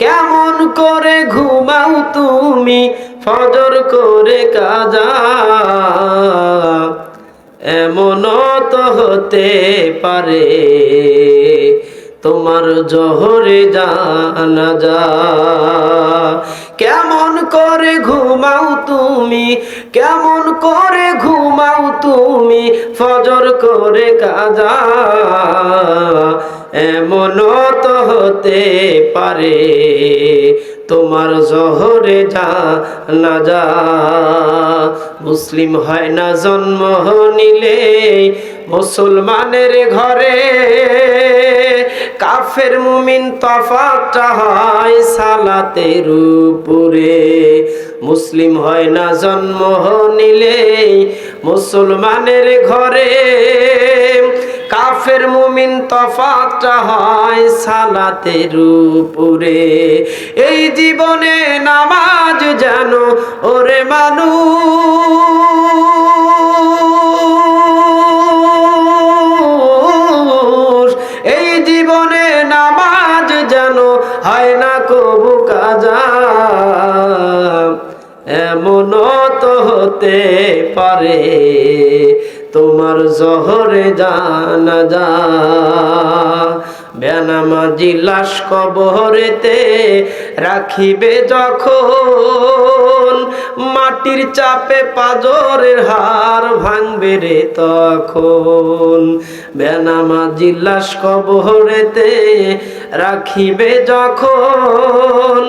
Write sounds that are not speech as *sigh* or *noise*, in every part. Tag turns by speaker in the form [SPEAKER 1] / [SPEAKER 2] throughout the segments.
[SPEAKER 1] কেমন করে ঘুমাও তুমি ফজর করে কাজা এমন তো হতে পারে তোমার জহরে জানা যা কেমন করে ঘুমাও তুমি কেমন করে ঘুমাও তুমি ফজর করে কাজা এমন তো হতে পারে তোমার জহরে যা না যা মুসলিম হয় না জন্ম নিলে মুসলমানের ঘরে কাফের মুমিন তফাতটা হয় সালাতের উপরে মুসলিম হয় না জন্ম নিলে মুসলমানের ঘরে কাফের মুমিন তফাতটা হয় সালাতের উপরে এই জীবনে নামাজ জানো ওরে মানুষ হায় না কবু কাজা এমন তো হতে পারে তোমার জহরে জানা যা বেনামাজি লাশ কবরেতে রাখিবে যখন মাটির চাপে পাজরের হার ভাঙবে রে তখন বেনামাজি লাশ কবরেতে রাখিবে যখন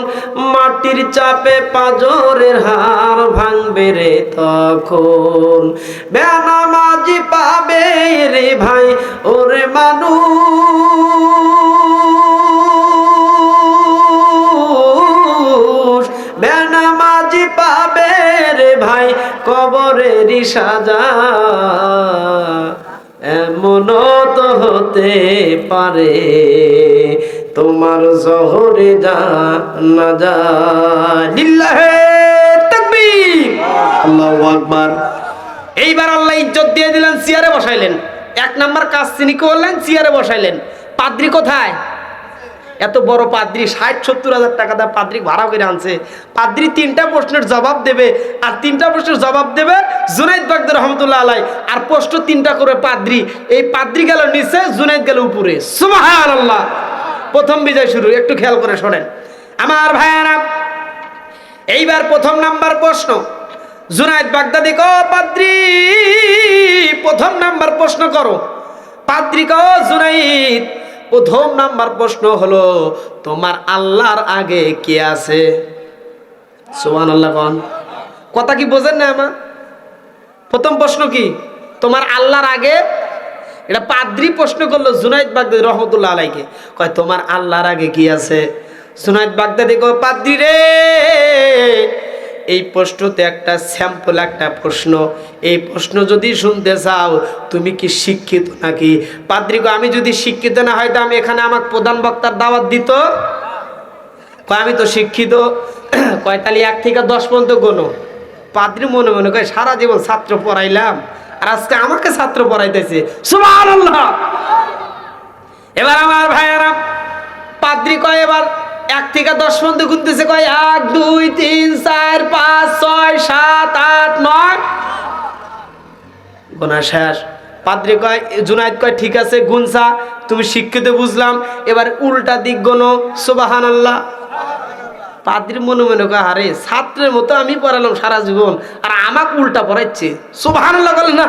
[SPEAKER 1] মাটির চাপে পাজরের হার ভাঙবে রে তখন বেনামাজি পাবে রে ভাই ওরে মানুষ ভাই কবরেরই সাজা এমন তো হতে পারে তোমার জহরে যা না যা লিল্লাহে
[SPEAKER 2] এইবার আল্লাহ ইজ্জত দিয়ে দিলেন চেয়ারে বসাইলেন এক নাম্বার কাজ তিনি করলেন চেয়ারে বসাইলেন পাদ্রি কোথায় এত বড় পাদ্রি ষাট সত্তর হাজার টাকা দাম পাদ্রি ভাড়া করে আনছে পাদ্রি তিনটা প্রশ্নের জবাব দেবে আর তিনটা প্রশ্নের জবাব দেবে জুনাইদ বাগদুর রহমতুল্লাহ আলাই আর প্রশ্ন তিনটা করে পাদ্রি এই পাদ্রি গেল নিচে জুনাইদ গেল উপরে সুবাহ আল্লাহ প্রথম বিজয় শুরু একটু খেয়াল করে শোনেন আমার ভাইয়ারা এইবার প্রথম নাম্বার প্রশ্ন জুনায়দ বাগদাদি ক পাদ্রি প্রথম নাম্বার প্রশ্ন করো পাদ্রি ক জুনাইদ প্রথম নাম্বার প্রশ্ন হলো তোমার আল্লাহর আগে কে আছে সোমান আল্লাহ কন কথা কি বোঝেন না আমার প্রথম প্রশ্ন কি তোমার আল্লাহর আগে এটা পাদ্রি প্রশ্ন করলো জুনাইদ বাগদাদি রহমতুল্লাহ আলাইকে কয় তোমার আল্লাহর আগে কি আছে সুনাইদ বাগদাদি কয় পাদ্রি রে এই প্রশ্নতে একটা স্যাম্পল একটা প্রশ্ন এই প্রশ্ন যদি শুনতে চাও তুমি কি শিক্ষিত নাকি পাদ্রিক আমি যদি শিক্ষিত না হয়তো আমি এখানে আমার প্রধান বক্তার দাওয়াত দিত আমি তো শিক্ষিত *clears throat* কয়তালি এক থেকে দশ পর্যন্ত গোনো পাদ্রি মনে মনে কয় সারা জীবন ছাত্র পড়াইলাম আর আজকে আমাকে ছাত্র পড়াইতেছে সুবাহ এবার আমার ভাইয়ারা পাদ্রি কয় এবার এক থেকে দশ পর্যন্ত গুনতেছে কয় এক দুই তিন চার পাঁচ ছয় সাত আট নয় গোনা শেষ পাদ্রি কয় জুনায়দ কয় ঠিক আছে গুনসা তুমি শিক্ষিত বুঝলাম এবার উল্টা দিক গোনো সোবাহান আল্লাহ পাদ্রি মনে মনে কয় আরে ছাত্রের মতো আমি পড়ালাম সারা জীবন আর আমাকে উল্টা পড়াচ্ছে সুবাহান আল্লাহ বলেন না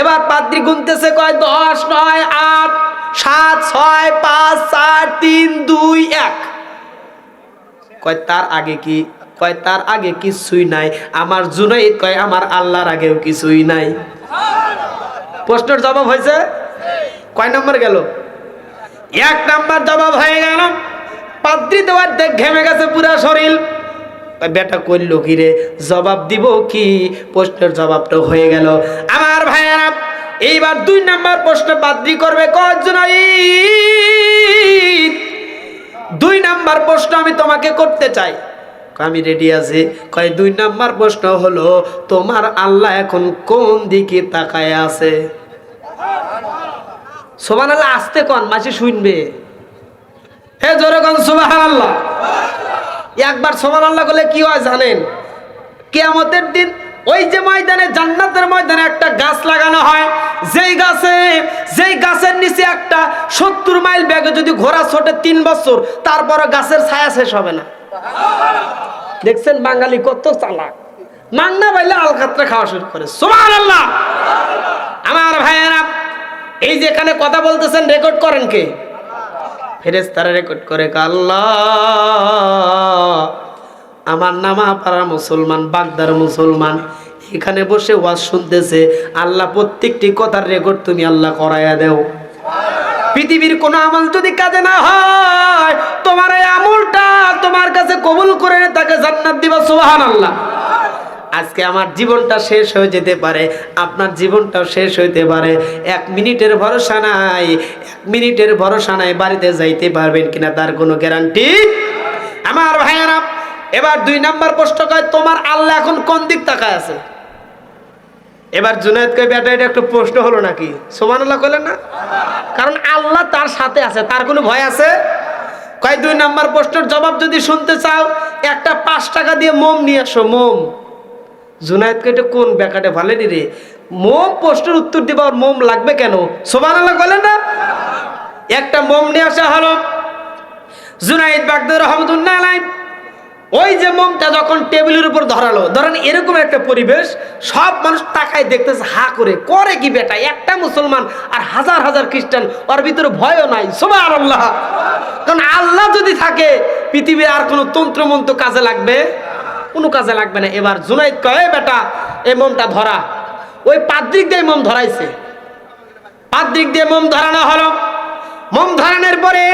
[SPEAKER 2] এবার পাদ্রি গুনতেছে কয় দশ নয় আট সাত ছয় পাঁচ চার তিন দুই এক কয় তার আগে কি কয় তার আগে কিছুই নাই আমার জুনাইদ কয় আমার আল্লাহর আগেও কিছুই নাই প্রশ্নের জবাব হয়েছে কয় নম্বর গেল এক নম্বর জবাব হয়ে গেল পাদ্রি দেওয়ার দেখ ঘেমে গেছে পুরা শরীর বেটা করলো কি রে জবাব দিব কি প্রশ্নের জবাবটা হয়ে গেল আমার এইবার দুই নাম্বার প্রশ্ন বাদ্রি করবে কয়েকজন দুই নাম্বার প্রশ্ন আমি তোমাকে করতে চাই আমি রেডি আছি কয় দুই নাম্বার প্রশ্ন হলো তোমার আল্লাহ এখন কোন দিকে তাকায় আছে সোমান আল্লাহ আসতে কন মাসি শুনবে হে জোরে কন সোমান আল্লাহ একবার সোমান আল্লাহ বলে কি হয় জানেন কেমতের দিন ওই যে ময়দানে জান্নাতের ময়দানে একটা গাছ লাগানো হয় যেই গাছে যেই গাছের নিচে একটা সত্তর মাইল ব্যাগে যদি ঘোড়া ছোটে তিন বছর তারপরে গাছের ছায়া শেষ হবে না দেখছেন বাঙালি কত চালাক মাংনা বাইলে আলকাতরা খাওয়া শুরু করে সোমান আল্লাহ আমার ভাইয়েরা এই যে এখানে কথা বলতেছেন রেকর্ড করেন কে ফেরেস তারা রেকর্ড করে আল্লাহ আমার নামা পাড়ার মুসলমান বাগদার মুসলমান এখানে বসে ওয়াজ শুনতেছে আল্লাহ প্রত্যেকটি কথার রেকর্ড তুমি আল্লাহ করাইয়া দেও পৃথিবীর কোনো আমল যদি কাজে না হয় তোমার এই আমলটা তোমার কাছে কবুল করে তাকে জান্নাত দিবা সুবাহান আল্লাহ আজকে আমার জীবনটা শেষ হয়ে যেতে পারে আপনার জীবনটাও শেষ হইতে পারে এক মিনিটের ভরসা নাই এক মিনিটের ভরসা নাই বাড়িতে যাইতে পারবেন কিনা তার কোনো গ্যারান্টি আমার ভাইয়েরা এবার দুই নাম্বার প্রশ্ন কয় তোমার আল্লাহ এখন কোন দিক তাকায় আছে এবার জুনায়দ কয় বেটা এটা একটু প্রশ্ন হলো নাকি সোমান আল্লাহ করলেন না কারণ আল্লাহ তার সাথে আছে তার কোনো ভয় আছে কয় দুই নাম্বার প্রশ্নের জবাব যদি শুনতে চাও একটা পাঁচ টাকা দিয়ে মোম নিয়ে আসো মোম জুনায়দকে এটা কোন ব্যাকাটে ভালেনি রে মোম প্রশ্নের উত্তর দিবা আর মোম লাগবে কেন সোমান আল্লাহ করলেন না একটা মোম নিয়ে আসা হলো জুনাইদ বাগদুর রহমদুল্লাহ আলাইন ওই যে মমটা যখন টেবিলের উপর ধরালো ধরেন এরকম একটা পরিবেশ সব মানুষ তাকায় দেখতেছে হা করে করে কি বেটা একটা মুসলমান আর হাজার হাজার খ্রিস্টান ওর ভিতরে ভয়ও নাই সবাই আর আল্লাহ কারণ আল্লাহ যদি থাকে পৃথিবীর আর কোনো তন্ত্রমন্ত্র কাজে লাগবে কোনো কাজে লাগবে না এবার জুনাইদ কয়ে বেটা এই মমটা ধরা ওই পাদ্রিক দিয়ে মম ধরাইছে পাদ্রিক দিয়ে মম ধরানো হলো মম ধরানোর পরে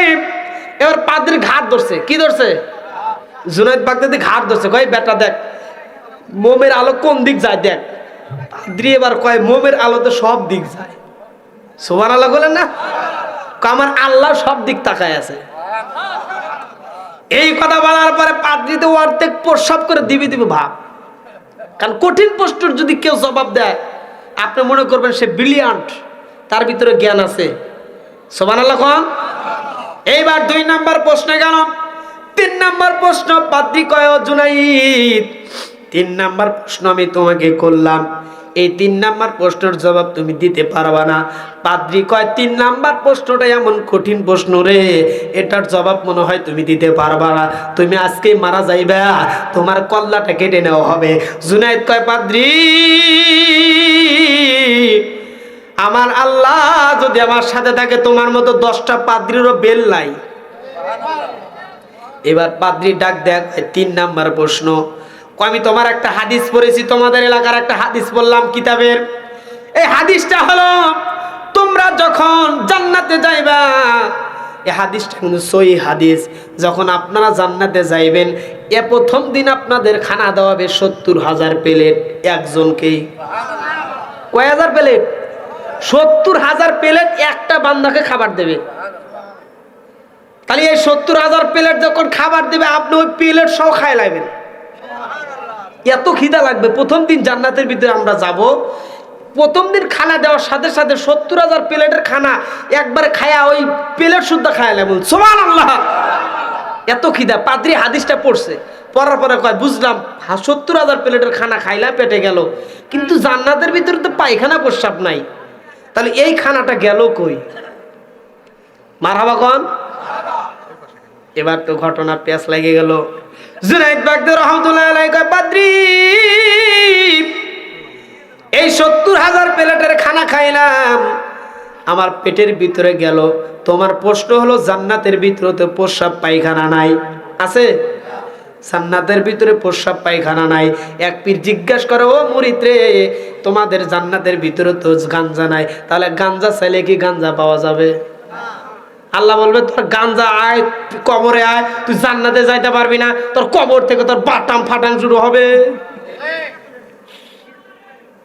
[SPEAKER 2] এবার পাদ্রিক ঘাট ধরছে কি ধরছে জুনাইদ বাগদাদি ঘাট ধরছে কয় বেটা দেখ মোমের আলো কোন দিক যায় দেখ পাদ্রি এবার কয় মোমের আলো তো সব দিক যায় সোমান আল্লাহ বলেন না আমার আল্লাহ সব দিক তাকায় আছে এই কথা বলার পরে পাদ্রিতে অর্ধেক প্রসব করে দিবি দিবি ভাব কারণ কঠিন প্রশ্নের যদি কেউ জবাব দেয় আপনি মনে করবেন সে ব্রিলিয়ান্ট তার ভিতরে জ্ঞান আছে সোমান আল্লাহ কন এইবার দুই নাম্বার প্রশ্নে গেলাম তিন নাম্বার প্রশ্ন পাদ্রি কয় জুনাইদ তিন নাম্বার প্রশ্ন আমি তোমাকে করলাম এই তিন নাম্বার প্রশ্নের জবাব তুমি দিতে পারবা না পাদ্রি কয় তিন নাম্বার প্রশ্নটা এমন কঠিন প্রশ্ন রে এটার জবাব মনে হয় তুমি দিতে পারবা না তুমি আজকে মারা যাইবা তোমার কল্লাটা কেটে নেওয়া হবে জুনাইদ কয় পাদ্রি আমার আল্লাহ যদি আমার সাথে থাকে তোমার মতো দশটা পাদ্রিরও বেল নাই এবার পাদ্রি ডাক দেখ তিন নাম্বার প্রশ্ন আমি তোমার একটা হাদিস পড়েছি তোমাদের এলাকার একটা হাদিস বললাম কিতাবের এই হাদিসটা হলো তোমরা যখন জান্নাতে যাইবা এই হাদিসটা কিন্তু সই হাদিস যখন আপনারা জান্নাতে যাইবেন এ প্রথম দিন আপনাদের খানা দেওয়া হবে সত্তর হাজার প্লেট একজনকেই কয় হাজার প্লেট সত্তর হাজার প্লেট একটা বান্দাকে খাবার দেবে তাহলে এই সত্তর হাজার প্লেট যখন খাবার দেবে আপনি ওই প্লেট সহ খায় লাগবেন এত খিদা লাগবে প্রথম দিন জান্নাতের ভিতরে আমরা যাব প্রথম দিন খানা দেওয়ার সাথে সাথে সত্তর হাজার প্লেটের খানা একবার খায়া ওই প্লেট শুদ্ধ খায়া লাগবে সোমান আল্লাহ এত খিদা পাদ্রি হাদিসটা পড়ছে পরার পরে কয় বুঝলাম সত্তর হাজার প্লেটের খানা খাইলা পেটে গেল কিন্তু জান্নাতের ভিতরে তো পায়খানা প্রস্রাব নাই তাহলে এই খানাটা গেল কই মারাবাগন এবার তো ঘটনা পেঁচ লেগে গেল এই সত্তর হাজার প্লেটের খানা খাইলাম আমার পেটের ভিতরে গেল তোমার প্রশ্ন হলো জান্নাতের ভিতরে তো প্রস্রাব পায়খানা নাই আছে জান্নাতের ভিতরে প্রস্রাব পায়খানা নাই এক পীর জিজ্ঞাস করে ও মরিত্রে রে তোমাদের জান্নাতের ভিতরে তো গাঞ্জা নাই তাহলে গাঞ্জা চাইলে কি গাঞ্জা পাওয়া যাবে আল্লাহ বলবে তোর গাঞ্জা আয় কবরে আয় তুই জান্নাতে যাইতে পারবি না তোর কবর থেকে তোর বাটাম ফাটাম শুরু হবে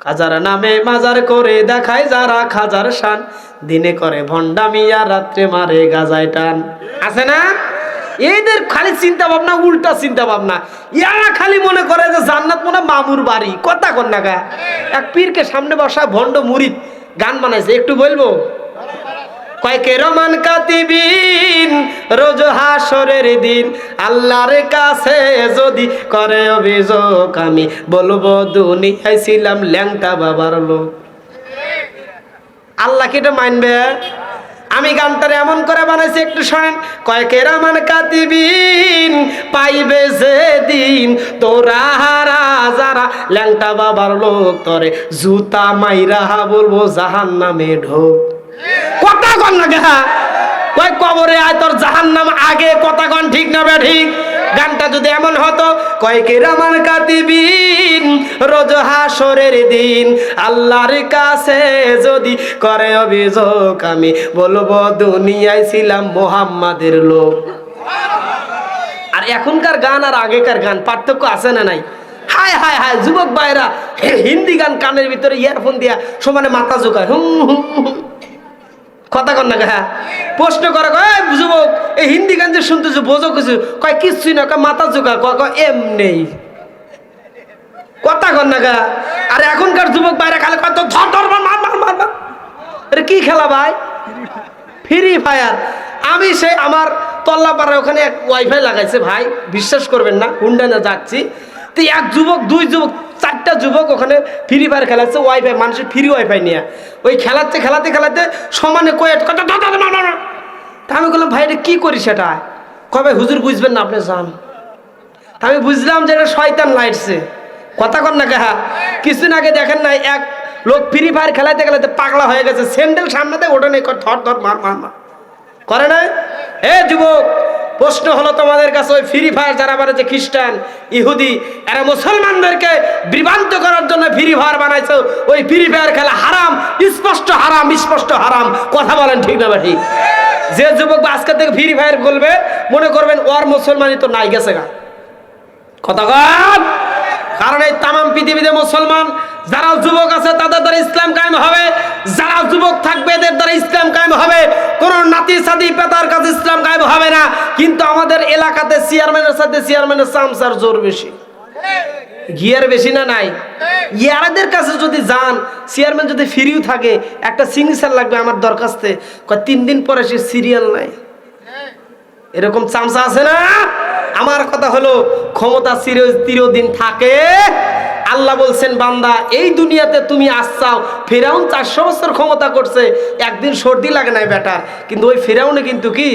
[SPEAKER 2] খাজার নামে মাজার করে দেখায় যারা খাজার শান দিনে করে ভণ্ডামিয়া রাত্রে মারে গাজায় টান আছে না এদের খালি চিন্তা ভাবনা উল্টা চিন্তা ভাবনা ইয়ারা খালি মনে করে যে জান্নাত মনে মামুর বাড়ি কথা কন্যা এক পীরকে সামনে বসা ভণ্ড মুড়ি গান বানাইছে একটু বলবো কয়েকে রমান কাতিবিন রোজ হাসরের দিন আল্লাহর কাছে যদি করে অভিযোগ আমি বলবো দুনিয়ায় ছিলাম ল্যাংটা বাবার লোক আল্লাহ কি মানবে আমি গানটার এমন করে বানাইছি একটু শোনেন কয়েকের আমার কাতিবিন পাইবে যেদিন তোরা হারা যারা ল্যাংটা বাবার লোক তরে জুতা মাইরা বলবো জাহান নামে ঢোক কথা কন না গা হ্যাঁ? কয় কবরে আয় তোর জাহান নাম আগে কথা কন ঠিক না বে ঠিক গানটা যদি এমন হতো কয়েকের আমার কাতিবিন রোজ হাসরের দিন আল্লাহর কাছে যদি করে অভিযোগ আমি বলবো দুনিয়ায় ছিলাম মোহাম্মাদের লোক আর এখনকার গান আর আগেকার গান পার্থক্য আছে না নাই হায় হায় হায় যুবক ভাইরা হিন্দি গান কানের ভিতরে ইয়ারফোন দিয়া সমানে মাথা জোকায় হুম হুম হুম কথা কর না হ্যাঁ প্রশ্ন করে যুবক এই হিন্দি গান যে শুনতেছো বোঝো কিছু কয় কিচ্ছুই না মাথা চোখা কয় নেই কথা কর না আর এখনকার যুবক বাইরে খালে কয় তো আরে কি খেলা ভাই ফ্রি ফায়ার আমি সে আমার তল্লাপাড়ায় ওখানে এক ওয়াইফাই লাগাইছে ভাই বিশ্বাস করবেন না হুন্ডানে যাচ্ছি তো এক যুবক দুই যুবক চারটা যুবক ওখানে ফ্রি ফায়ার খেলাচ্ছে ওয়াইফাই মানুষের ফ্রি ওয়াইফাই নিয়ে ওই খেলাচ্ছে খেলাতে খেলাতে সমানে কয়েট তা আমি বললাম ভাই এটা কী করি সেটা কবে হুজুর বুঝবেন না আপনি যান আমি বুঝলাম যে এটা শয়তান লাইটছে কথা কন না হ্যাঁ কিছুদিন আগে দেখেন নাই এক লোক ফ্রি ফায়ার খেলাতে খেলাতে পাগলা হয়ে গেছে স্যান্ডেল সামনে দেয় ওটা নেই ধর ধর মার মার মার করে না এ যুবক প্রশ্ন হলো তোমাদের কাছে ওই ফ্রি ফায়ার যারা বানায় যে খ্রিস্টান ইহুদি এরা মুসলমানদেরকে বিভ্রান্ত করার জন্য ফ্রি ফায়ার বানাইছে ওই ফ্রি ফায়ার খেলা হারাম স্পষ্ট হারাম স্পষ্ট হারাম কথা বলেন ঠিক না ঠিক যে যুবক আজকে থেকে ফ্রি ফায়ার বলবে মনে করবেন ওর মুসলমানই তো নাই গেছে গা কথা কারণ এই তামাম পৃথিবীতে মুসলমান যারা যুবক আছে তাদের দ্বারা ইসলাম কায়েম হবে যারা যুবক থাকবে এদের দ্বারা ইসলাম কায়েম হবে কোন নাতি সাদি পেতার কাছে ইসলাম কায়েম হবে না কিন্তু আমাদের এলাকাতে চেয়ারম্যানের সাথে চেয়ারম্যানের সামসার জোর বেশি গিয়ার বেশি না নাই ইয়ারাদের কাছে যদি যান চেয়ারম্যান যদি ফ্রিও থাকে একটা সিগনেচার লাগবে আমার দরখাস্তে তিন দিন পরে সে সিরিয়াল নাই এরকম চামচা আছে না আমার কথা হলো ক্ষমতা চিরদিন থাকে আল্লাহ বলছেন বান্দা এই দুনিয়াতে তুমি আসছাও ফেরাউন চারশো বছর ক্ষমতা করছে একদিন সর্দি লাগে নাই বেটার কিন্তু ওই ফেরাউনে কিন্তু কি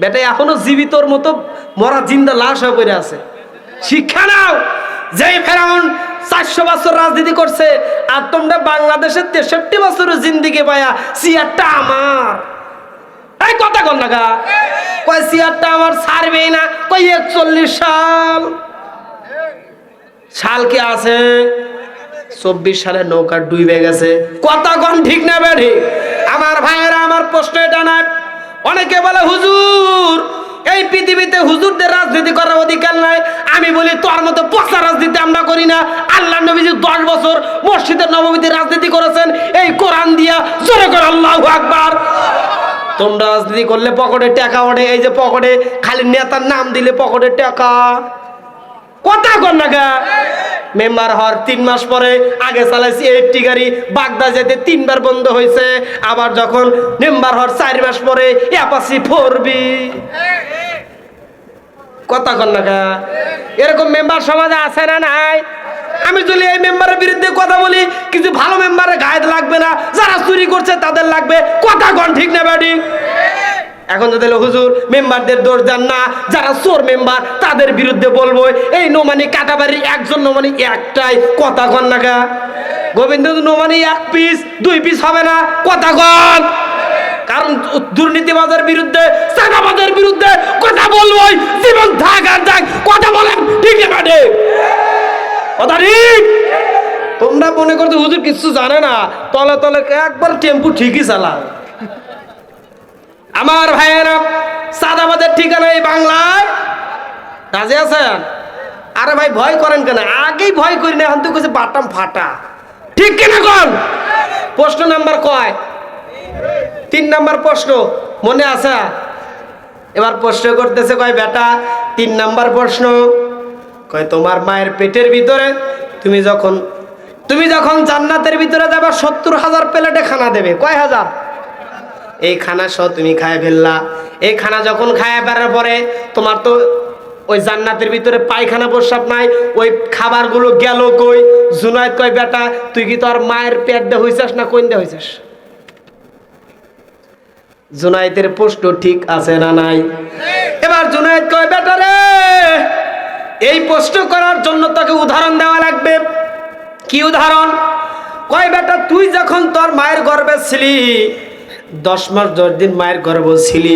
[SPEAKER 2] বেটা এখনো জীবিতর মতো মরা জিন্দা লাশ হয়ে পড়ে আছে শিক্ষা নাও যে ফেরাউন চারশো বছর রাজনীতি করছে আর তোমরা বাংলাদেশের তেষট্টি বছরের জিন্দিকে পায়া সিয়ারটা আমার এই কথা কল লাগা কয় সিয়ারটা আমার ছাড়বেই না কই একচল্লিশ সাল সাল কে আছে চব্বিশ সালে নৌকা ডুবে গেছে কথা কন ঠিক না বেড়ে আমার ভাইয়েরা আমার প্রশ্ন এটা না অনেকে বলে হুজুর এই পৃথিবীতে হুজুরদের রাজনীতি করার অধিকার নাই আমি বলি তোর মতো পচা রাজনীতি আমরা করি না আল্লাহ নবীজি দশ বছর মসজিদের নবমীতে রাজনীতি করেছেন এই কোরআন দিয়া জোরে করে আল্লাহ আকবার তোমরা রাজনীতি করলে পকেটে টাকা ওঠে এই যে পকেটে খালি নেতার নাম দিলে পকেটে টাকা কথা কর না গা মেম্বার হওয়ার তিন মাস পরে আগে চালাইছি এইটটি গাড়ি বাগদা যেতে তিনবার বন্ধ হয়েছে আবার যখন মেম্বার হওয়ার চার মাস পরে অ্যাপাসি ফোর বি কথা কর না গা এরকম মেম্বার সমাজে আছে না নাই আমি যদি এই মেম্বারের বিরুদ্ধে কথা বলি কিছু ভালো মেম্বারের গায়েদ লাগবে না যারা চুরি করছে তাদের লাগবে কথা কন ঠিক না ব্যাডি এখন তাদের হুজুর মেম্বারদের দোষ দেন না যারা চোর মেম্বার তাদের বিরুদ্ধে বলবো এই নোমানি কাটাবাড়ির একজন নোমানি একটাই কথা কন নাকা গোবিন্দ নোমানি এক পিস দুই পিস হবে না কথা কন কারণ দুর্নীতিবাদের বিরুদ্ধে চাঁদাবাদের বিরুদ্ধে কথা বলবো জীবন থাক আর থাক কথা বলেন ঠিক আছে তোমরা মনে করছো হুজুর কিছু জানে না তলে তলে একবার টেম্পু ঠিকই চালা আমার ভাইয়েরা সাদাবাদের ঠিকানা এই বাংলায় রাজি আছেন আরে ভাই ভয় করেন কেন আগেই ভয় করি না এখন তো কিছু বাটাম ফাটা ঠিক কিনা কোন প্রশ্ন নাম্বার কয় তিন নাম্বার প্রশ্ন মনে আছে এবার প্রশ্ন করতেছে কয় বেটা তিন নাম্বার প্রশ্ন কয় তোমার মায়ের পেটের ভিতরে তুমি যখন তুমি যখন জান্নাতের ভিতরে যাবা সত্তর হাজার প্লেটে খানা দেবে কয় হাজার এই খানা সহ তুমি খায় ফেললা এই খানা যখন খায় বেড়ার পরে তোমার তো ওই জান্নাতের ভিতরে পায়খানা প্রস্রাব নাই ওই খাবারগুলো গেল কই জুনায়দ কয় বেটা তুই কি তোর মায়ের পেট দে হইছাস না কোন দে হইছাস জুনায়েতের প্রশ্ন ঠিক আছে না নাই এবার জুনায়েদ কয় বেটা রে এই প্রশ্ন করার জন্য তাকে উদাহরণ দেওয়া লাগবে কি উদাহরণ কয় বেটা তুই যখন তোর মায়ের গর্বে ছিলি দশ মাস দশ দিন মায়ের গর্ব ছিলি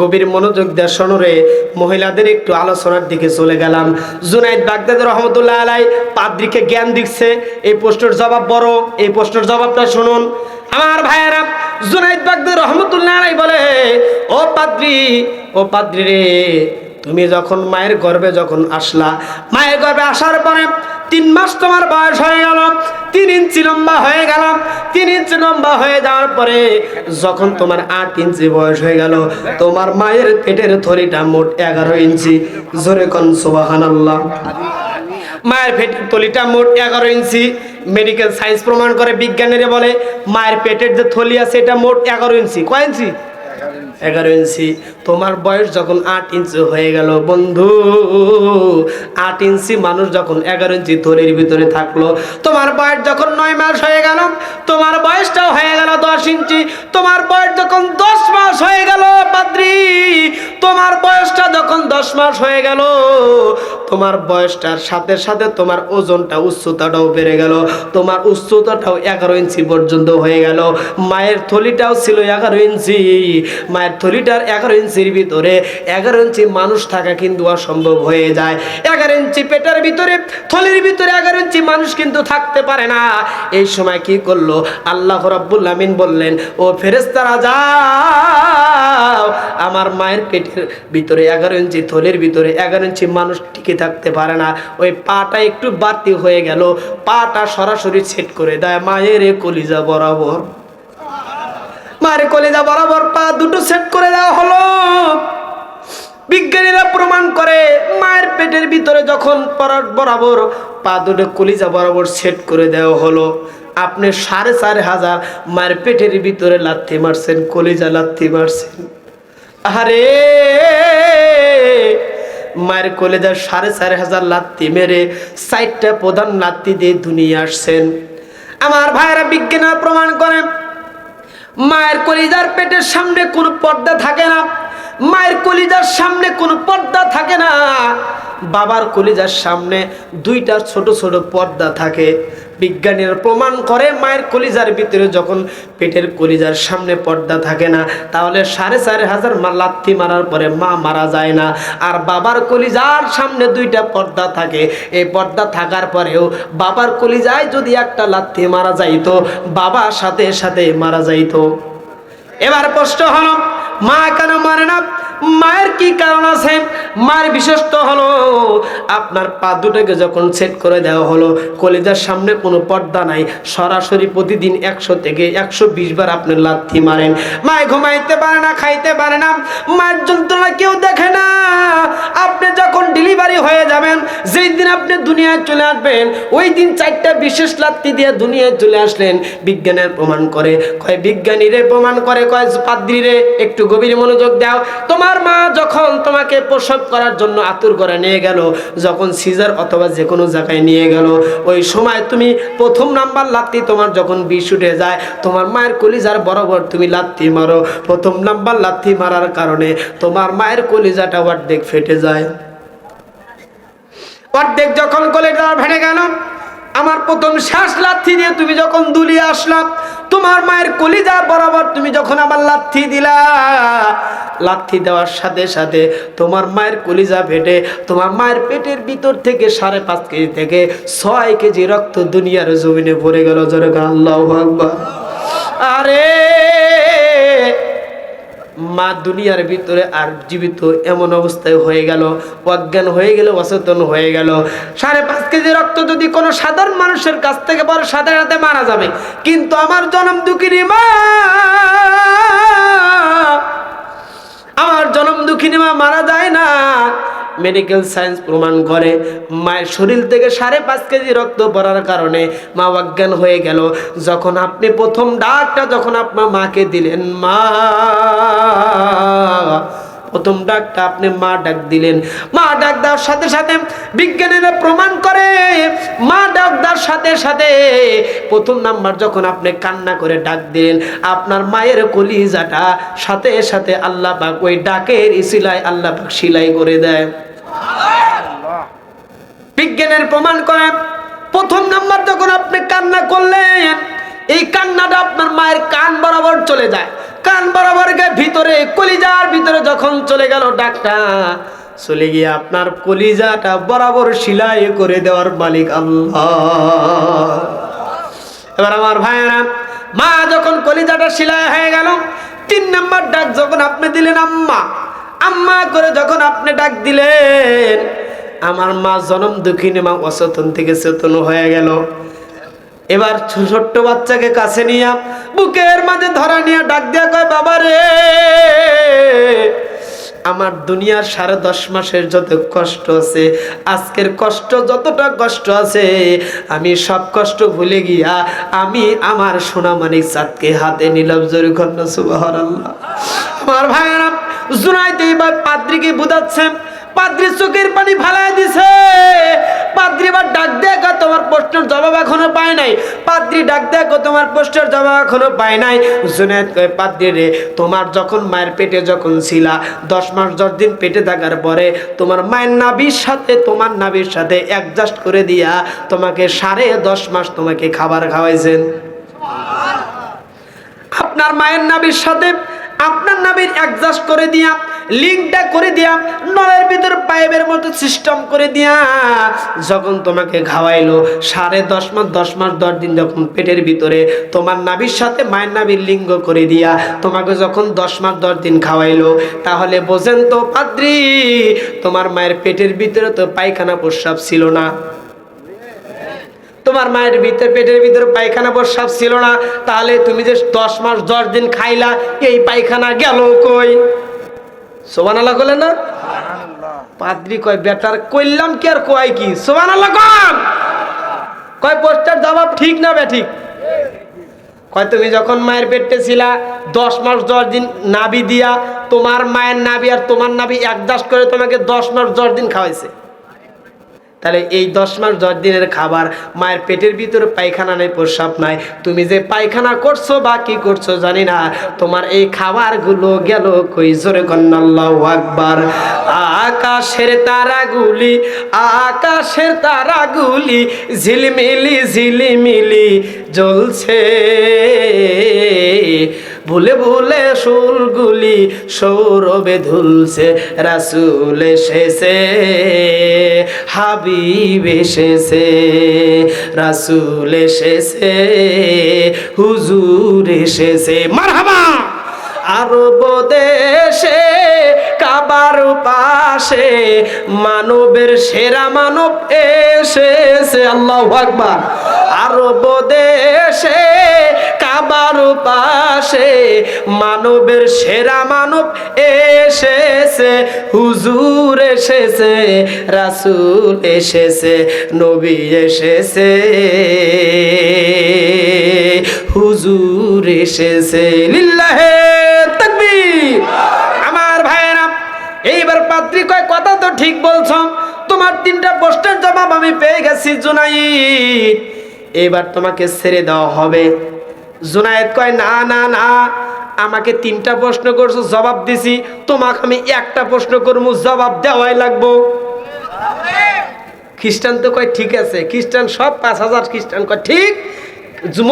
[SPEAKER 2] গভীর মনোযোগ দিয়ে শোনরে মহিলাদের একটু আলোচনার দিকে চলে গেলাম জুনাইদ বাগদাদ রহমতুল্লাহ আলাই পাদ্রিকে জ্ঞান দিচ্ছে এই প্রশ্নের জবাব বড় এই প্রশ্নের জবাবটা শুনুন আমার ভাইয়েরা জুনাইদ বাগদাদ রহমতুল্লাহ আলাই বলে ও পাদ্রি ও পাদ্রি রে তুমি যখন মায়ের গর্বে যখন আসলা মায়ের গর্বে আসার পরে তিন মাস তোমার বয়স হয়ে গেল তিন ইঞ্চি লম্বা হয়ে গেল তিন ইঞ্চি লম্বা হয়ে যাওয়ার পরে যখন তোমার আট ইঞ্চি বয়স হয়ে গেল তোমার মায়ের পেটের থলিটা মোট এগারো ইঞ্চি জোরে কন সোবাহান আল্লাহ মায়ের পেটের থলিটা মোট এগারো ইঞ্চি মেডিকেল সায়েন্স প্রমাণ করে বিজ্ঞানীরা বলে মায়ের পেটের যে থলি আছে এটা মোট এগারো ইঞ্চি কয় ইঞ্চি এগারো ইঞ্চি তোমার বয়স যখন আট ইঞ্চি হয়ে গেল বন্ধু আট ইঞ্চি মানুষ যখন এগারো ইঞ্চি তোরের ভিতরে থাকলো তোমার বয়স যখন নয় মাস হয়ে গেল তোমার বয়সটাও হয়ে গেল দশ ইঞ্চি তোমার বয়স যখন দশ মাস হয়ে গেল পাদ্রি তোমার বয়সটা যখন দশ মাস হয়ে গেল তোমার বয়সটার সাথে সাথে তোমার ওজনটা উচ্চতাটাও বেড়ে গেল তোমার উচ্চতাটাও এগারো ইঞ্চি পর্যন্ত হয়ে গেল মায়ের থলিটাও ছিল এগারো ইঞ্চি মায়ের মায়ের থলিটার এগারো ইঞ্চির ভিতরে এগারো ইঞ্চি মানুষ থাকা কিন্তু অসম্ভব হয়ে যায় এগারো ইঞ্চি পেটের ভিতরে থলির ভিতরে এগারো ইঞ্চি মানুষ কিন্তু থাকতে পারে না এই সময় কি করলো আল্লাহ রাবুল্লামিন বললেন ও ফেরেস্তারা যাও আমার মায়ের পেটের ভিতরে এগারো ইঞ্চি থলির ভিতরে এগারো ইঞ্চি মানুষ টিকে থাকতে পারে না ওই পাটা একটু বাড়তি হয়ে গেল পাটা সরাসরি ছেট করে দেয় মায়ের কলিজা বরাবর মায়ের কলেজা বরাবর পা দুটো সেট করে দেওয়া হলো বিজ্ঞানীরা প্রমাণ করে মায়ের পেটের ভিতরে যখন বরাবর পা দুটো কলিজা বরাবর সেট করে দেওয়া হলো আপনি সাড়ে চার হাজার মায়ের পেটের ভিতরে লাথি মারছেন কলিজা লাথি মারছেন আরে মায়ের কলেজার সাড়ে চার হাজার লাত্তি মেরে সাইটটা প্রধান লাত্তি দিয়ে দুনিয়া আসছেন আমার ভাইয়েরা বিজ্ঞানীরা প্রমাণ করেন মায়ের কলিজার পেটের সামনে কোনো পর্দা থাকে না মায়ের কলিজার সামনে কোনো পর্দা থাকে না বাবার কলিজার সামনে দুইটা ছোট ছোট পর্দা থাকে বিজ্ঞানীরা প্রমাণ করে মায়ের কলিজার ভিতরে যখন পেটের কলিজার সামনে পর্দা থাকে না তাহলে সাড়ে চার হাজার মা লাত্তি মারার পরে মা মারা যায় না আর বাবার কলিজার সামনে দুইটা পর্দা থাকে এই পর্দা থাকার পরেও বাবার কলিজায় যদি একটা লাত্তি মারা যাইতো বাবা সাথে সাথে মারা যাইতো এবার প্রশ্ন হলো মা কেন মারে না মায়ের কি কারণ আছে মার বিশেষত হলো আপনার পা দুটাকে যখন সেট করে দেওয়া হলো কলেজের সামনে কোনো পর্দা নাই সরাসরি প্রতিদিন একশো থেকে একশো বিশ বার আপনি লাথি মারেন মায় ঘুমাইতে পারে না খাইতে পারে না মায়ের যন্ত্রণা কেউ দেখে না আপনি যখন ডেলিভারি হয়ে যাবেন যেই দিন আপনি দুনিয়ায় চলে আসবেন ওই দিন চারটা বিশেষ লাত্তি দিয়ে দুনিয়ায় চলে আসলেন বিজ্ঞানের প্রমাণ করে কয় বিজ্ঞানীরে প্রমাণ করে কয় পাদ্রিরে একটু গভীর মনোযোগ দাও তোমার মা যখন তোমাকে প্রসব প্রস্রাব করার জন্য আতুর করে নিয়ে গেল যখন সিজার অথবা যে কোনো জায়গায় নিয়ে গেল ওই সময় তুমি প্রথম নাম্বার লাত্তি তোমার যখন বিষ উঠে যায় তোমার মায়ের কলিজার বরাবর তুমি লাত্তি মারো প্রথম নাম্বার লাত্তি মারার কারণে তোমার মায়ের কলিজাটা অর্ধেক ফেটে যায় অর্ধেক যখন কলিজা ফেটে গেল আমার প্রথম শ্বাস লাথি দিয়ে তুমি যখন দুলিয়ে আসলাম তোমার মায়ের কলিজা বরাবর তুমি যখন আমার লাথি দিলা লাথি দেওয়ার সাথে সাথে তোমার মায়ের কলিজা ফেটে তোমার মায়ের পেটের ভিতর থেকে সাড়ে পাঁচ কেজি থেকে ছয় কেজি রক্ত দুনিয়ার জমিনে পড়ে গেল জোরে আল্লাহ আরে মা দুনিয়ার ভিতরে আর জীবিত এমন অবস্থায় হয়ে গেল অজ্ঞান হয়ে গেল অচেতন হয়ে গেল সাড়ে পাঁচ কেজি রক্ত যদি কোনো সাধারণ মানুষের কাছ থেকে পরে সাথে সাথে মারা যাবে কিন্তু আমার জনম দুঃখিনী মা আমার জনম দুঃখিনী মা মারা যায় না মেডিকেল সায়েন্স প্রমাণ করে মায়ের শরীর থেকে সাড়ে পাঁচ কেজি রক্ত পড়ার কারণে মা অজ্ঞান হয়ে গেল যখন আপনি প্রথম ডাকটা যখন আপনার মাকে দিলেন মা প্রথম ডাকটা আপনি মা ডাক দিলেন মা ডাক দেওয়ার সাথে সাথে বিজ্ঞানীরা প্রমাণ করে মা ডাক দেওয়ার সাথে সাথে প্রথম নাম্বার যখন আপনি কান্না করে ডাক দিলেন আপনার মায়ের কলিজাটা সাথে সাথে আল্লাহ পাক ওই ডাকের ইসিলায় আল্লাহ পাক সিলাই করে দেয় বিজ্ঞানের প্রমাণ করেন প্রথম নাম্বার যখন আপনি কান্না করলেন এই কান্নাটা আপনার মায়ের কান বরাবর চলে যায় কান বরাবর গিয়ে ভিতরে কলিজার ভিতরে যখন চলে গেল ডাক্তার চলে গিয়ে আপনার কলিজাটা বরাবর শিলাই করে দেওয়ার মালিক আল্লাহ এবার আমার ভাইয়েরা মা যখন কলিজাটা সিলাই হয়ে গেল তিন নাম্বার ডাক যখন আপনি দিলেন আম্মা আম্মা করে যখন আপনি ডাক দিলেন আমার মা জনম দুঃখিনী মা অচেতন থেকে চেতন হয়ে গেল এবার ছোট্ট বাচ্চাকে কাছে নিয়ে বুকের মাঝে ধরা নিয়ে ডাক দেয়া কয় বাবা রে আমার দুনিয়ার সাড়ে দশ মাসের যত কষ্ট আছে আজকের কষ্ট যতটা কষ্ট আছে আমি সব কষ্ট ভুলে গিয়া আমি আমার সোনামানিক চাঁদকে হাতে নিলাম জরিখন্ন সুবাহ আমার ভাইয়েরা জুনাইদ এইবার পাদ্রিকে বুঝাচ্ছেন পাদ্রি চোখের পানি ফালাই দিছে পাদ্রি বা ডাক দেখো তোমার প্রশ্নের জবাব এখনো পায় নাই পাদ্রি ডাক দেখো তোমার প্রশ্নের জবাব এখনো পায় নাই জুনায়দ কয় পাদ্রি রে তোমার যখন মায়ের পেটে যখন ছিলা দশ মাস দশ দিন পেটে থাকার পরে তোমার মায়ের নাবির সাথে তোমার নাবির সাথে অ্যাডজাস্ট করে দিয়া তোমাকে সাড়ে দশ মাস তোমাকে খাবার খাওয়াইছেন আপনার মায়ের নাবির সাথে আপনার নামের অ্যাডজাস্ট করে দিয়া লিঙ্কটা করে দিয়া নলের ভিতর পাইপের মতো সিস্টেম করে দিয়া যখন তোমাকে খাওয়াইলো সাড়ে দশ মাস দশ মাস দশ দিন যখন পেটের ভিতরে তোমার নাবির সাথে মায়ের নাবির লিঙ্গ করে দিয়া তোমাকে যখন দশ মাস দশ দিন খাওয়াইলো তাহলে বোঝেন তো পাদ্রি তোমার মায়ের পেটের ভিতরে তো পায়খানা প্রস্রাব ছিল না তোমার মায়ের ভিতরে পেটের ভিতরে পায়খানা প্রস্রাব ছিল না তাহলে তুমি যে দশ মাস দশ দিন খাইলা এই পায়খানা গেল কই সোমান আল্লাহ করলেন না পাদ্রি কয় বেটার কইলাম কি আর কয় কি সোমান আল্লাহ কয় পোস্টার জবাব ঠিক না বে ঠিক কয় তুমি যখন মায়ের পেটে ছিলা দশ মাস দশ দিন নাবি দিয়া তোমার মায়ের নাবি আর তোমার নাবি একদাস করে তোমাকে দশ মাস দশ দিন খাওয়াইছে তাহলে এই দশ মাস দশ দিনের খাবার মায়ের পেটের ভিতরে পায়খানা নেই প্রস্রাব নাই তুমি যে পায়খানা করছো বা কি করছো জানি না তোমার এই খাবারগুলো গেল কই জোরে কন্নাল্লাহ আকবার আকাশের তারাগুলি আকাশের তারাগুলি ঝিলমিলি ঝিলিমিলি জ্বলছে ভুলে ভুলে সুরগুলি সৌরভে ধুলছে রাসুল এসেছে হাবিব এসেছে রাসুল এসেছে হুজুর এসেছে মারহাবা আরব দেশে কাবার পাশে মানবের সেরা মানব এসেছে আল্লাহ আকবার আরব দেশে কাবার পাশে মানবের সেরা মানব এসেছে হুজুর এসেছে রাসুল এসেছে নবী এসেছে হুজুর এসেছে লিল্লাহে এইবার পাত্রী কয় কথা তো ঠিক বলছ তোমার তিনটা প্রশ্নের জবাব আমি পেয়ে গেছি জুনাই এবার তোমাকে ছেড়ে দেওয়া হবে জুনায়েদ কয় না না না আমাকে তিনটা প্রশ্ন করছো জবাব দিছি তোমাকে আমি একটা প্রশ্ন করবো জবাব দেওয়াই লাগবো খ্রিস্টান তো কয় ঠিক আছে খ্রিস্টান সব পাঁচ হাজার খ্রিস্টান কয় ঠিক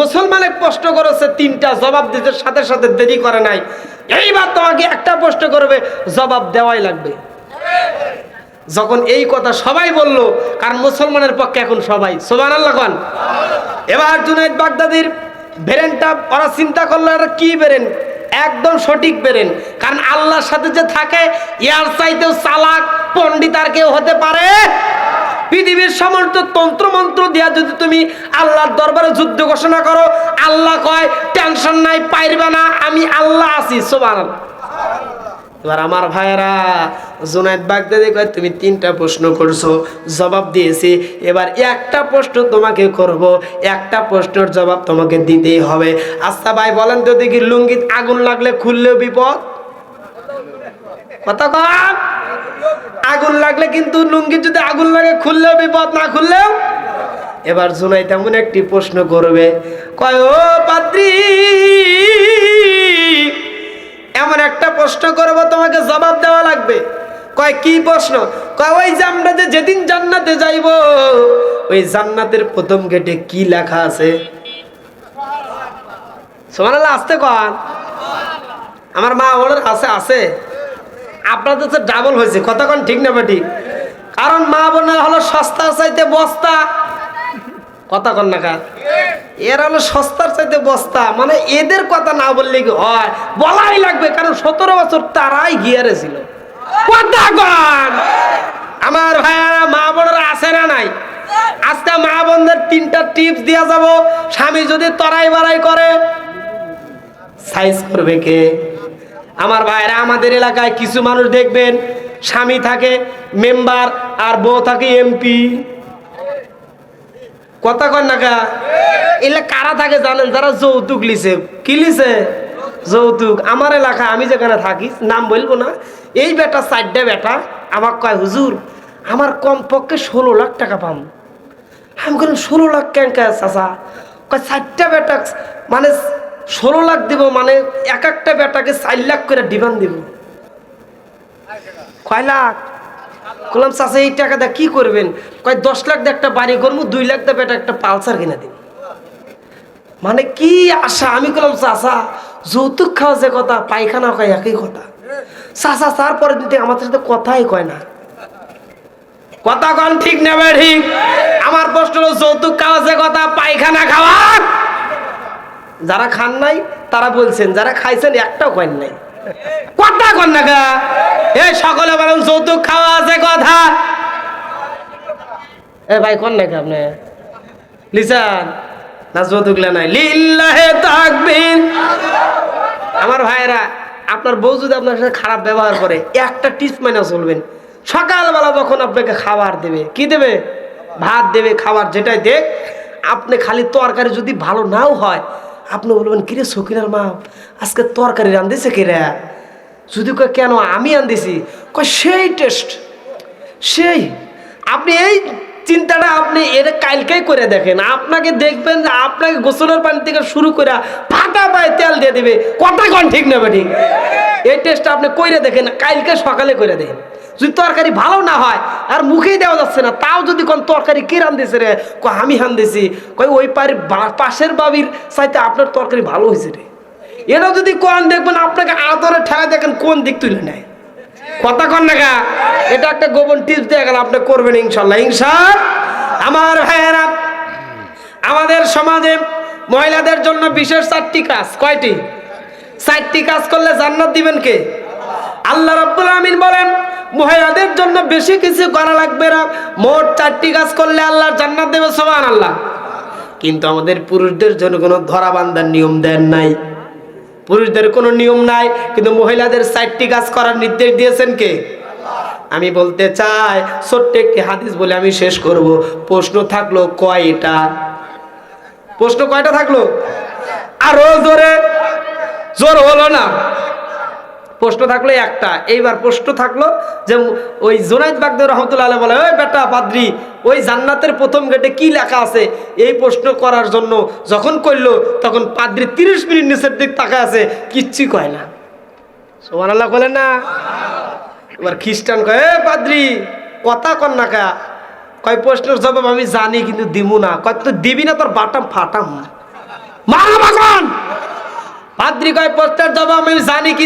[SPEAKER 2] মুসলমানে প্রশ্ন করেছে তিনটা জবাব দিতে সাথে সাথে দেরি করে নাই এইবার তোমাকে একটা প্রশ্ন করবে জবাব দেওয়াই লাগবে যখন এই কথা সবাই বলল কারণ মুসলমানের পক্ষে এখন সবাই সোমান আল্লাহ খান এবার জুনাইদ বাগদাদির ব্রেনটা ওরা চিন্তা করলো এটা কী বেরেন একদম সঠিক বেরেন কারণ আল্লাহর সাথে যে থাকে ইয়ার চাইতেও চালাক পণ্ডিত আর কেউ হতে পারে পৃথিবীর সমস্ত তন্ত্রমন্ত্র দিয়া যদি তুমি আল্লাহর দরবারে যুদ্ধ ঘোষণা করো আল্লাহ কয় টেনশন নাই পাইবা না আমি আল্লাহ আছি সোবান এবার আমার ভাইয়েরা জুনায়দ বাগদাদি কয় তুমি তিনটা প্রশ্ন করছো জবাব দিয়েছি এবার একটা প্রশ্ন তোমাকে করব একটা প্রশ্নের জবাব তোমাকে দিতেই হবে আচ্ছা ভাই বলেন তো দেখি লুঙ্গিত আগুন লাগলে খুললেও বিপদ কথা আগুন লাগলে কিন্তু লুঙ্গিত যদি আগুন লাগে খুললেও বিপদ না খুললেও এবার জুনাই তেমন একটি প্রশ্ন করবে কয় ও পাত্রী এমন একটা প্রশ্ন করবো তোমাকে জবাব দেওয়া লাগবে কয় কি প্রশ্ন কয় ওই যে আমরা যে যেদিন জান্নাতে যাইব ওই জান্নাতের প্রথম গেটে কি লেখা আছে আসতে কন আমার মা ওনার আছে আছে আপনাদের তো ডাবল হয়েছে কথা কন ঠিক না ঠিক কারণ মা বোনের হলো সস্তা চাইতে বস্তা কথা কন না এর হলো সস্তার চাইতে বস্তা মানে এদের কথা না বললে কি হয় বলাই লাগবে কারণ সতেরো বছর তারাই গিয়ারে ছিল কথা আমার ভাইয়ারা মা বোনেরা আছে না নাই আজকে মা বোনদের তিনটা টিপস দেওয়া যাব স্বামী যদি তরাই বাড়াই করে সাইজ করবে কে আমার ভাইরা আমাদের এলাকায় কিছু মানুষ দেখবেন স্বামী থাকে মেম্বার আর বউ থাকে এমপি কথা কয় না এলে কারা থাকে জানেন যারা যৌতুক লিছে কি লিছে যৌতুক আমার এলাকা আমি যেখানে থাকি নাম বলবো না এই বেটা চারটে বেটা আমার কয় হুজুর আমার কমপক্ষে ষোলো লাখ টাকা পাম আমি কেন ষোলো লাখ কেন চাষা কয় চারটা বেটা মানে ষোলো লাখ দিব মানে এক একটা বেটাকে চার লাখ করে ডিমান্ড দিব কয় লাখ কলাম চাষা এই টাকা দা কী করবেন কয় দশ লাখ দিয়ে একটা বাড়ি করবো দুই লাখ দেবে এটা একটা পালসার কিনে দিন মানে কি আশা আমি কলাম চাষা যৌতুক খাওয়া যে কথা পায়খানা কয় একই কথা চাষা চার পরের দিন আমাদের সাথে কথাই কয় না কথা কন ঠিক নেবে ঠিক আমার প্রশ্ন হলো যৌতুক খাওয়া যে কথা পায়খানা খাওয়া যারা খান নাই তারা বলছেন যারা খাইছেন একটাও কয়েন নাই কথা কন না গা এ সকলে বলেন যৌতুক খাওয়া আছে কথা এ ভাই কন না আপনি লিসান না যৌতুক নাই লিল্লাহে তাকবীর আমার ভাইরা আপনার বউ যদি আপনার সাথে খারাপ ব্যবহার করে একটা টিপস মাইনা চলবেন সকালবেলা যখন আপনাকে খাবার দেবে কি দেবে ভাত দেবে খাবার যেটাই দেখ আপনি খালি তরকারি যদি ভালো নাও হয় আপনি বলবেন কিরে সকিনার মা আজকে তরকারি রাঁধেছে কিরে যদি কয় কেন আমি আনতেছি কয় সেই টেস্ট সেই আপনি এই চিন্তাটা আপনি এর কালকেই করে দেখেন আপনাকে দেখবেন যে আপনাকে গোসলের পানি থেকে শুরু করে ফাঁকা পায়ে তেল দিয়ে দেবে কটা কন ঠিক নেবে ঠিক এই টেস্টটা আপনি করে দেখেন কালকে সকালে করে দেখেন যদি তরকারি ভালো না হয় আর মুখেই দেওয়া যাচ্ছে না তাও যদি কোন তরকারি কে রান্ধেছে রে কয় আমি হানদেছি কয় ওই পার পাশের বাবির সাইতে আপনার তরকারি ভালো হয়েছে রে এটা যদি কোন দেখবেন আপনাকে আদরে ঠেলা দেখেন কোন দিক তুলে নেয় কথা কন না এটা একটা গোপন টিপস দিয়ে গেল আপনি করবেন ইনশাল্লাহ ইনশাল আমার ভাইয়েরা আমাদের সমাজে মহিলাদের জন্য বিশেষ চারটি কাজ কয়টি চারটি কাজ করলে জান্নাত দিবেন কে আল্লাহ রব্বুল আমিন বলেন মহিলাদের জন্য বেশি কিছু করা লাগবে না মোট চারটি কাজ করলে আল্লাহ জান্নাত দেবে সবান আল্লাহ কিন্তু আমাদের পুরুষদের জন্য কোনো ধরা বান্ধার নিয়ম দেন নাই পুরুষদের কোনো নিয়ম নাই কিন্তু মহিলাদের চারটি কাজ করার নির্দেশ দিয়েছেন কে আমি বলতে চাই ছোট্ট একটি হাদিস বলে আমি শেষ করব প্রশ্ন থাকলো কয়টা প্রশ্ন কয়টা থাকলো আরো জোরে জোর হলো না প্রশ্ন থাকলো একটা এইবার প্রশ্ন থাকলো যে ওই জোনাইদ বাগদ রহমতুল্লাহ আলহ বলে ওই বেটা পাদ্রি ওই জান্নাতের প্রথম গেটে কি লেখা আছে এই প্রশ্ন করার জন্য যখন করলো তখন পাদ্রি তিরিশ মিনিট নিচের দিক তাকা আছে কিচ্ছু কয় না সোমান আল্লাহ বলে না এবার খ্রিস্টান কয় এ পাদ্রি কথা কর না কা কয় প্রশ্নের জবাব আমি জানি কিন্তু দিব না কয় তো দিবি না তোর বাটাম ফাটাম মারা বাগান পাদ্রি কয় প্রশ্নের জবাব আমি জানি কিন্তু